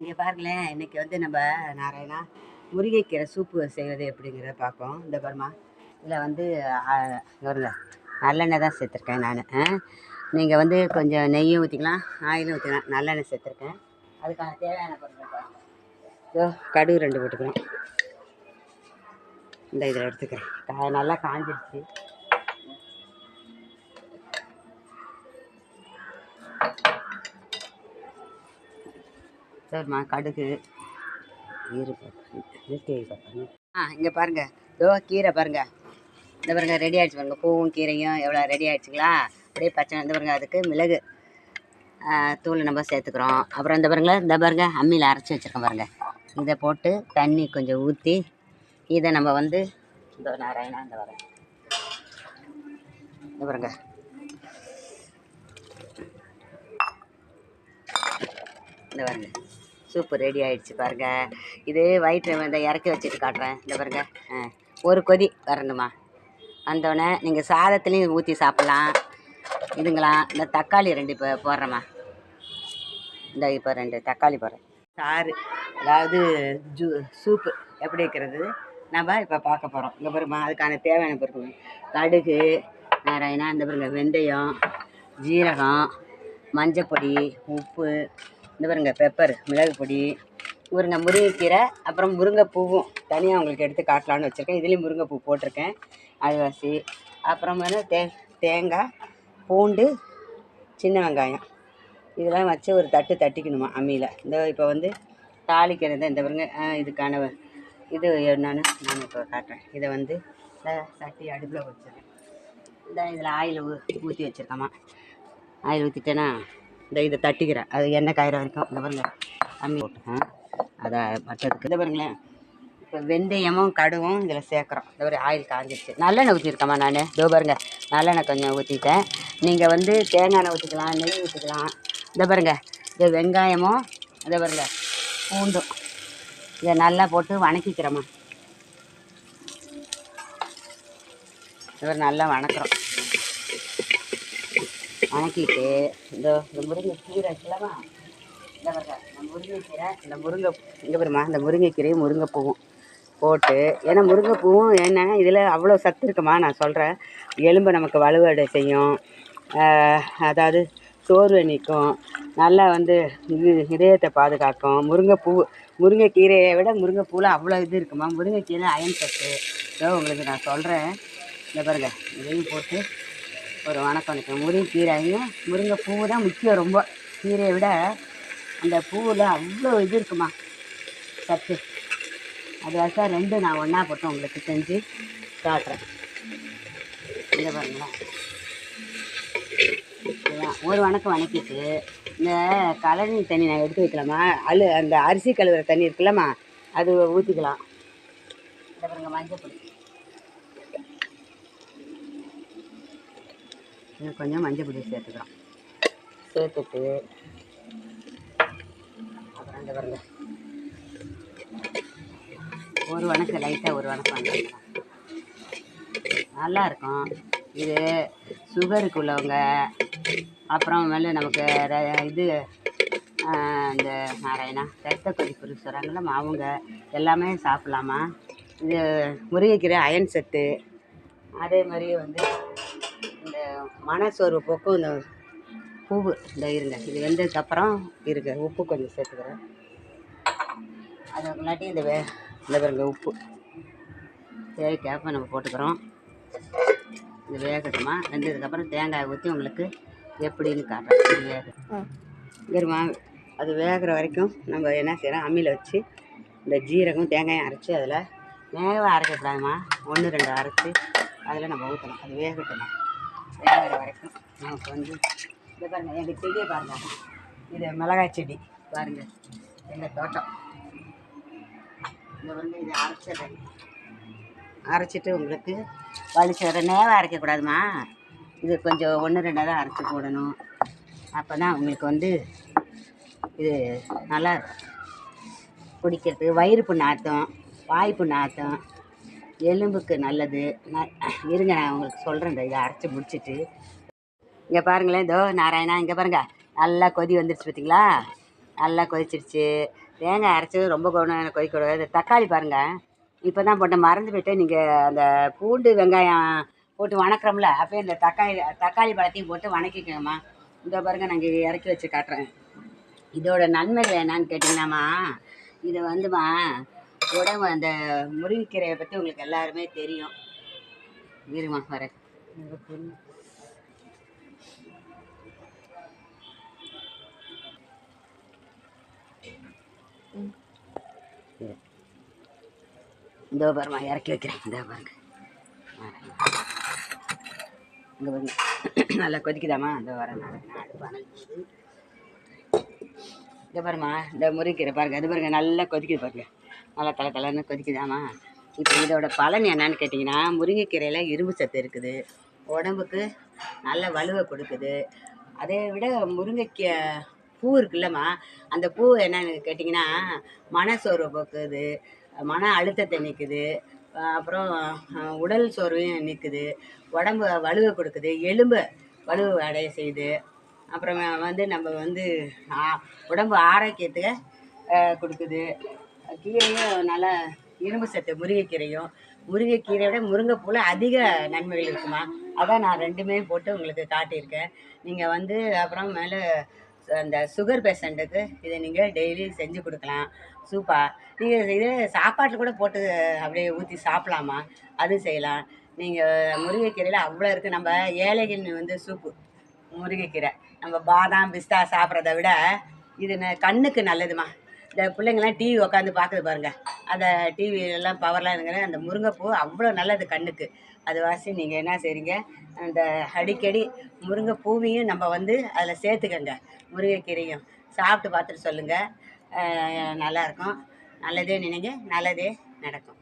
இங்கே பாருங்களேன் இன்றைக்கி வந்து நம்ம நாராயணா முருங்கைக்கீரை சூப்பு செய்வது எப்படிங்கிறத பார்ப்போம். இந்த பாருமா இதில் வந்து நல்லெண்ணெய் தான் சேர்த்துருக்கேன் நான். நீங்கள் வந்து கொஞ்சம் நெய்யும் ஊற்றிக்கலாம் ஆயிலும் ஊற்றிக்கலாம் நல்லெண்ணெய் சேர்த்துருக்கேன். அதுக்கான தேவையான பொருள் ஸோ கடுகு ரெண்டு போட்டுக்கிறோம் இந்த இதில் எடுத்துக்கிறேன். கா- நல்லா காஞ்சிருச்சு. சரிம்மா கடுகு இருக்கு ஆ இங்கே பாருங்க. இதோ கீரை பாருங்க. இந்த பாருங்க ரெடி ஆயிடுச்சு பாருங்க. பூவும் கீரையும் எவ்வளோ ரெடி ஆயிடுச்சுங்களா? அப்படியே பச்சை இந்த பாருங்க அதுக்கு மிளகு தூள் நம்ம சேர்த்துக்கிறோம். அப்புறம் இந்த பாருங்கள் இந்த பாருங்க அம்மியில் அரைச்சி வச்சுருக்கோம் பாருங்க. இதை போட்டு தண்ணி கொஞ்சம் ஊற்றி இதை நம்ம வந்து இந்த நாராயணா இந்த வரேன் இந்த பாருங்க. இந்த பாருங்க. சூப்பு ரெடி ஆகிடுச்சு பாருங்கள் இது வயிற்று இந்த இறக்கி வச்சுட்டு காட்டுறேன். இந்த பாருங்க. ஆ, ஒரு கொதி வரணுமா? வந்தோடனே நீங்கள் சாதத்துலேயும் ஊற்றி சாப்பிட்லாம். இதுங்களாம் இந்த தக்காளி ரெண்டு இப்போ போடுறேம்மா. இந்த இப்போ ரெண்டு தக்காளி போடுறேன். சாறு அதாவது ஜூ சூப்பு எப்படி வைக்கிறது? நம்ம இப்போ பார்க்க போகிறோம் இங்கே பாருமா அதுக்கான தேவையான பொருட்கள். கடுகு நாராயணா இந்த பாருங்கள் வெந்தயம் ஜீரகம் மஞ்சப்பொடி உப்பு இந்த பாருங்க பெப்பர் மிளகு பொடி பாருங்க முருங்கைக்கீரை அப்புறம் முருங்கைப்பூவும் தனியாக உங்களுக்கு எடுத்து காட்டலான்னு வச்சுருக்கேன். இதுலேயும் முருங்கைப்பூ போட்டிருக்கேன். அரிவாசி அப்புறம் வந்து தே தேங்காய் பூண்டு சின்ன வெங்காயம். இதெல்லாம் வச்சு ஒரு தட்டு தட்டிக்கணுமா அம்மியில். இந்த இப்போ வந்து தாளிக்கிறது இந்த பாருங்க இதுக்கான இது என்னன்னு நான் இப்போ காட்டுறேன். இதை வந்து சட்டி அடுப்பில் வச்சுருக்கேன். இந்த இதில் ஆயில் ஊற்றி வச்சுருக்கேம்மா. ஆயில் ஊற்றிட்டேன்னா இந்த இதை தட்டிக்கிறேன். அது எண்ணெய் காயிற வரைக்கும். இந்த பாருங்க. அம்மி போட்டுக்கேன் அதை மற்றதுக்கு இதை பாருங்களேன் இப்போ வெந்தயமும் கடுவும் இதில் சேர்க்குறோம். இந்த ஒரு ஆயில் காஞ்சிருச்சு. நல்லெண்ணெய் ஊற்றிருக்கேம்மா நான். இதோ பாருங்க. நல்லெண்ணெய் கொஞ்சம் ஊற்றிட்டேன் நீங்கள் வந்து தேங்காய் எண்ணெய் ஊற்றிக்கலாம் நெய் ஊற்றிக்கலாம் இந்த பாருங்க. இது வெங்காயமும் இதை பாருங்க பூண்டும். இதை நல்லா போட்டு வணக்கிக்கிறோம்மா. இதை நல்லா வணக்குறோம். வணக்கிட்டு இந்த இந்த முருங்கைக்கீரை கீரை இந்த பாருங்க இந்த முருங்கைக்கீரை இந்த முருங்கை இங்கே பாருமா இந்த முருங்கைக்கீரையும் முருங்கைப்பூவும் போட்டு ஏன்னா முருங்கைப்பூவும் என்ன இதில் அவ்வளோ சத்து இருக்குமா? நான் சொல்கிறேன் எலும்பை நமக்கு வலுவடை செய்யும். அதாவது சோர்வை நிற்கும் நல்லா வந்து இது இதயத்தை பாதுகாக்கும். முருங்கைப்பூ முருங்கைக்கீரையை விட முருங்கைப்பூவில் அவ்வளோ இது இருக்குமா? முருங்கைக்கீரை அயன் சத்து. இதோ உங்களுக்கு நான் சொல்கிறேன் இந்த பாருங்க இதையும் போட்டு ஒரு வணக்கம் வணக்கம். முருங்கைக்கீரையும் முருங்கைப்பூவு தான் முக்கியம் ரொம்ப. கீரையை விட அந்த பூவில் அவ்வளோ இது இருக்குமா? சத்து. அது வச்சா ரெண்டு நான் ஒன்றா போட்டு உங்களுக்கு செஞ்சு காட்டுறேன். இந்த பாருங்களேன் ஒரு வணக்கம் வணக்கிட்டு இந்த கழனி தண்ணி நான் எடுத்து வைக்கலாமா? அழு அந்த அரிசி கழுவுற தண்ணி இருக்குல்லம்மா. அது ஊற்றிக்கலாம் இந்த பாருங்க மஞ்சள் பொடி. இன்னும் கொஞ்சம் மஞ்சள் பொடி சேர்த்துக்கிறோம் சேர்த்துட்டு. அப்புறம் பாருங்க. ஒரு வணக்கம் லைட்டாக ஒரு வணக்கம் வந்துருக்கலாம் நல்லா இருக்கும். இது சுகருக்கு உள்ளவங்க அப்புறம் மேலே நமக்கு இது இந்த நாராயணா ரத்த கொதிப்பு இருக்கு சொல்கிறாங்கல்ல அவங்க எல்லாமே சாப்பிட்லாமா? இது முருங்கைக்கீரை அயன் சத்து அதே மாதிரி வந்து மனசோர்வு போக்கும் இந்த பூவு இந்த இருங்க. இது வெந்ததுக்கப்புறம் இருக்கு. உப்பு கொஞ்சம் சேர்த்துக்கிறேன். அது முன்னாடி இந்த வே இந்த பாருங்க உப்பு. தேவைக்கேற்ப நம்ம போட்டுக்கிறோம். இது வேகட்டுமா? வெந்ததுக்கப்புறம் தேங்காய் ஊற்றி உங்களுக்கு எப்படின்னு காட்டுறேன். இது வேகட்டும். அது வேகிற வரைக்கும் நம்ம என்ன செய்கிறோம் அம்மியில் வச்சு இந்த ஜீரகம் தேங்காயும் அரைச்சி அதில் நேவாக அரைக்கக்கூடாதுமா. ஒன்று ரெண்டு அரைச்சி அதில் நம்ம ஊற்றணும் அது வேகட்டுமா? வேகிற வரைக்கும் நமக்கு வந்து இந்த பாருங்க எங்கள் செடியை பாருங்க. இது மிளகாய் செடி பாருங்க. எங்கள் தோட்டம். இந்த வந்து இதை அரைச்சிடுறேன் அரைச்சிட்டு உங்களுக்கு வலிச்சு நேவாக அரைக்கக்கூடாதுமா. இது கொஞ்சம் ஒன்று ரெண்டாக தான் அரைச்சி போடணும். அப்போ தான் உங்களுக்கு வந்து இது நல்லா குடிக்கிறதுக்கு வயிறு புண்ணு ஆற்றும் வாய் புண்ணு ஆற்றும் எலும்புக்கு நல்லது. நான் இருங்க நான் உங்களுக்கு சொல்கிறேன் இந்த இதை அரைச்சி முடிச்சுட்டு. இங்கே பாருங்களேன் இதோ நாராயணா இங்கே பாருங்க. நல்லா கொதி வந்துருச்சு பார்த்தீங்களா நல்லா கொதிச்சிருச்சு. தேங்காய் அரைச்சது ரொம்ப கவனம் கொதிக்கூடாது இந்த தக்காளி பாருங்கள் இப்போ தான் போட்டு மறந்து போயிட்டு நீங்கள் அந்த பூண்டு வெங்காயம் போட்டு வணக்கிறோம்ல அப்போ இந்த தக்காளி தக்காளி பழத்தையும் போட்டு வணக்கிக்கோங்கம்மா. இந்த பாருங்க நாங்கள் இறக்கி வச்சு காட்டுறேன். இதோட நன்மைகள் என்னன்னு கேட்டிங்கன்னாம்மா இது வந்துமா உடம்பு அந்த முருங்கைக்கீரையை பற்றி உங்களுக்கு எல்லாருமே தெரியும். இருமா வரேன் இந்த பாருமா இறக்கி வைக்கிறேன். இந்த பாருங்க. இங்கே பாருங்க. நல்லா கொதிக்குதாம்மா? இந்த வரேன் இந்த பாருமா இந்த முருங்கைக்கீரை பாருங்க. அது பாருங்க நல்லா கொதிக்குது பாருங்க. நல்லா தலை தலைன்னு கொதிக்குதாமா? இப்போ இதோட பலன் என்னன்னு கேட்டிங்கன்னா முருங்கைக்கீரையில் இரும்பு சத்து இருக்குது. உடம்புக்கு நல்ல வலுவை கொடுக்குது. அதை விட முருங்கைக்கீ பூ இருக்குல்லம்மா. அந்த பூ என்னன்னு கேட்டிங்கன்னா மனசோர்வை போக்குது மன அழுத்தத்தை நிற்குது அப்புறம் உடல் சோர்வையும் நிற்குது உடம்பு வலுவை கொடுக்குது எலும்பை வலுவை அடைய செய்யுது. அப்புறம் வந்து நம்ம வந்து உடம்பு ஆரோக்கியத்துக்கு கொடுக்குது. கீரையும் நல்லா இரும்பு சத்து முருங்கைக்கீரையும். முருங்கைக்கீரையை விட முருங்கைப்பூவில் அதிக நன்மைகள் இருக்குமா? அதான் நான் ரெண்டுமே போட்டு உங்களுக்கு காட்டியிருக்கேன். நீங்கள் வந்து அப்புறம் மேலே அந்த சுகர் பேஷண்ட்டுக்கு இதை நீங்கள் டெய்லி செஞ்சு கொடுக்கலாம். சூப்பா நீங்கள் இது சாப்பாட்டில் கூட போட்டு அப்படியே ஊற்றி சாப்பிட்லாமா? அதுவும் செய்யலாம். நீங்கள் முருங்கைக்கீரையில் அவ்வளோ இருக்குது நம்ம ஏழைகள் வந்து சூப்பு முருங்கைக்கீரை. நம்ம பாதாம் பிஸ்தா சாப்பிட்றத விட இது கண்ணுக்கு நல்லதுமா? இந்த பிள்ளைங்கள்லாம் டிவி உட்காந்து பார்க்குது பாருங்கள் அந்த டிவி எல்லாம் பவர்லாம் இருக்கிற அந்த முருங்கைப்பூ அவ்வளோ நல்லது கண்ணுக்கு. அது வாசி நீங்கள் என்ன செய்றீங்க? அந்த அடிக்கடி முருங்கை பூவையும் நம்ம வந்து அதில் சேர்த்துக்கங்க. முருங்கைக்கீரையும். சாப்பிட்டு பார்த்துட்டு சொல்லுங்கள் நல்லாயிருக்கும் நல்லதே நினைங்க. நல்லதே நடக்கும்.